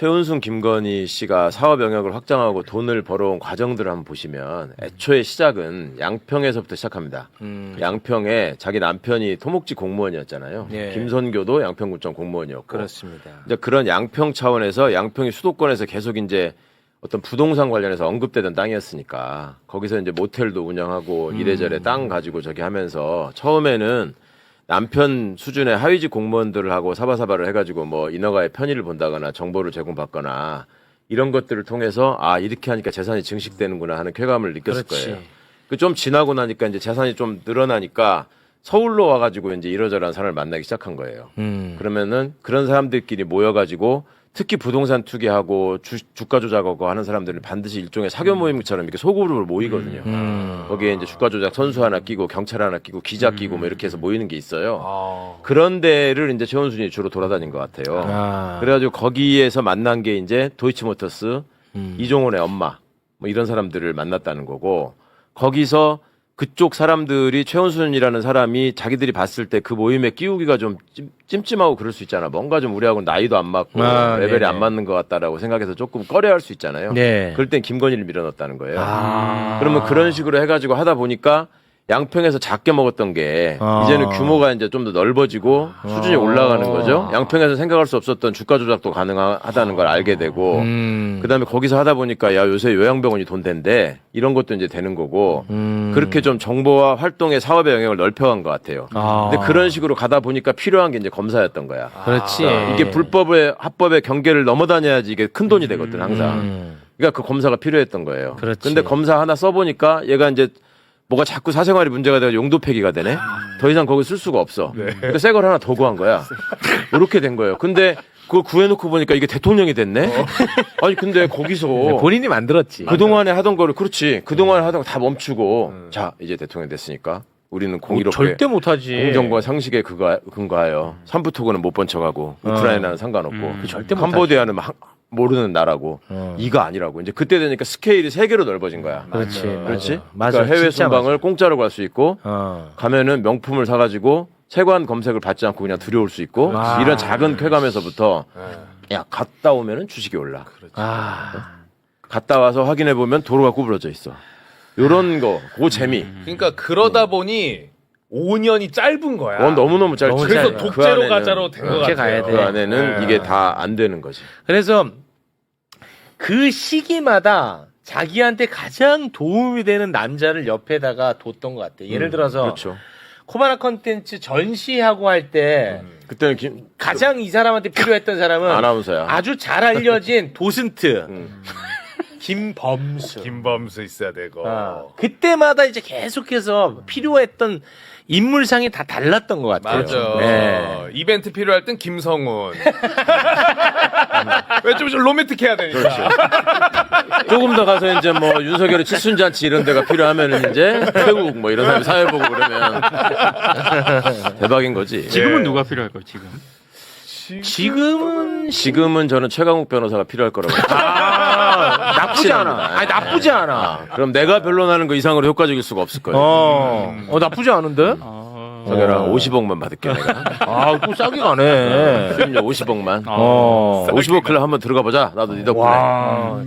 최은순 김건희 씨가 사업 영역을 확장하고 돈을 벌어온 과정들을 한번 보시면 애초에 시작은 양평에서부터 시작합니다. 음. 양평에 자기 남편이 토목지 공무원이었잖아요. 예. 김선교도 양평구청 공무원이었고. 그렇습니다. 이제 그런 양평 차원에서 양평이 수도권에서 계속 이제 어떤 부동산 관련해서 언급되던 땅이었으니까 거기서 이제 모텔도 운영하고 이래저래 땅 가지고 저기 하면서 처음에는 남편 수준의 하위직 공무원들을 하고 사바사바를 해가지고 뭐 인허가의 편의를 본다거나 정보를 제공받거나 이런 것들을 통해서 아 이렇게 하니까 재산이 증식되는구나 하는 쾌감을 느꼈을 그렇지. 거예요. 그 좀 지나고 나니까 이제 재산이 좀 늘어나니까 서울로 와가지고 이제 이러저러한 사람을 만나기 시작한 거예요. 음. 그러면은 그런 사람들끼리 모여가지고 특히 부동산 투기하고 주, 주가 조작하고 하는 사람들은 반드시 일종의 사교 모임처럼 이렇게 소그룹으로 모이거든요. 음. 거기에 이제 주가 조작 선수 하나 끼고 경찰 하나 끼고 기자 끼고 뭐 이렇게 해서 모이는 게 있어요. 아. 그런 데를 이제 최원순이 주로 돌아다닌 것 같아요. 아. 그래가지고 거기에서 만난 게 이제 도이치모터스 음. 이종훈의 엄마 뭐 이런 사람들을 만났다는 거고 거기서 그쪽 사람들이 최원순이라는 사람이 자기들이 봤을 때 그 모임에 끼우기가 좀 찜, 찜찜하고 그럴 수 있잖아. 뭔가 좀 우리하고 나이도 안 맞고 아, 레벨이 네네. 안 맞는 것 같다라고 생각해서 조금 꺼려할 수 있잖아요. 네. 그럴 땐 김건희를 밀어넣었다는 거예요. 아. 그러면 그런 식으로 해가지고 하다 보니까 양평에서 작게 먹었던 게 아. 이제는 규모가 이제 좀 더 넓어지고 수준이 올라가는 거죠. 양평에서 생각할 수 없었던 주가 조작도 가능하다는 걸 알게 되고 음. 그다음에 거기서 하다 보니까 야 요새 요양병원이 돈 된대 이런 것도 이제 되는 거고 음. 그렇게 좀 정보와 활동의 사업의 영역을 넓혀간 것 같아요. 아. 근데 그런 식으로 가다 보니까 필요한 게 이제 검사였던 거야. 그렇지. 그러니까 이게 불법의 합법의 경계를 넘어다녀야지 이게 큰 돈이 되거든 항상. 음. 그러니까 그 검사가 필요했던 거예요. 그렇지. 근데 검사 하나 써보니까 얘가 이제 뭐가 자꾸 사생활이 문제가 되고 용도 폐기가 되네. 더 이상 거기 쓸 수가 없어. 그러니까 새걸 하나 더 구한 거야. 이렇게 된 거예요. 근데 그거 구해놓고 보니까 이게 대통령이 됐네. 아니 근데 거기서 네, 본인이 만들었지. 그 동안에 하던 거를 그렇지. 그 동안에 하던 거 다 멈추고 자 이제 대통령 됐으니까 우리는 뭐 공의롭게 절대 못하지. 공정과 상식에 그거 근거하여 삼부 토고는 못 번쳐가고 우크라이나는 상관없고 그 절대 못하지. 캄보디아는 막 모르는 나라고 어. 이거 아니라고 이제 그때 되니까 스케일이 세계로 넓어진 거야. 그렇지. 그렇지? 맞아. 그러니까 해외 진짜 순방을 공짜로 갈 수 있고 어. 가면은 명품을 사가지고 세관 검색을 받지 않고 그냥 들여올 수 있고 그렇지. 이런 작은 쾌감에서부터 야 갔다 오면은 주식이 올라. 아. 갔다 와서 확인해 보면 도로가 구부러져 있어. 요런 거, 그 재미. 그러니까 그러다 보니 5년이 짧은 거야. 그건 너무너무 짧지. 너무 그래서 짧아요. 그 독재로 안에는- 가자로 된것 그렇게 같아요. 가야 돼. 그 안에는 네. 이게 다 안 되는 거지. 그래서 그 시기마다 자기한테 가장 도움이 되는 남자를 옆에다가 뒀던 것 같아. 예를 들어서 그렇죠. 코바나 컨텐츠 전시하고 할 때 그때는 김, 가장 이 사람한테 필요했던 사람은 아나운서야. 아주 잘 알려진 도슨트 음. 김범수. 김범수 있어야 되고. 어, 그때마다 이제 계속해서 필요했던 인물상이 다 달랐던 것 같아요. 맞아. 네. 이벤트 필요할 땐 김성훈. 왜좀 좀 로맨틱해야 되니까. 조금 더 가서 이제 뭐 윤석열의 칠순잔치 이런 데가 필요하면은 이제 태국 뭐 이런 사람이 사회 보고 그러면 대박인 거지. 지금은 예. 누가 필요할까요? 지금. 지금은 지금은 저는 최강욱 변호사가 필요할 거라고. 아, 나쁘지 않아. 아니 나쁘지 않아. 아, 그럼 내가 변론하는 거 이상으로 효과적일 수가 없을 거예요. 어, 어 나쁘지 않은데? 아, 저기랑 어. 50억만 받을게 내가. 아, 또 싸게 가네. 수입료 50억만. 어. 50억 클럽 한번 들어가 보자. 나도 네 덕분에. 와.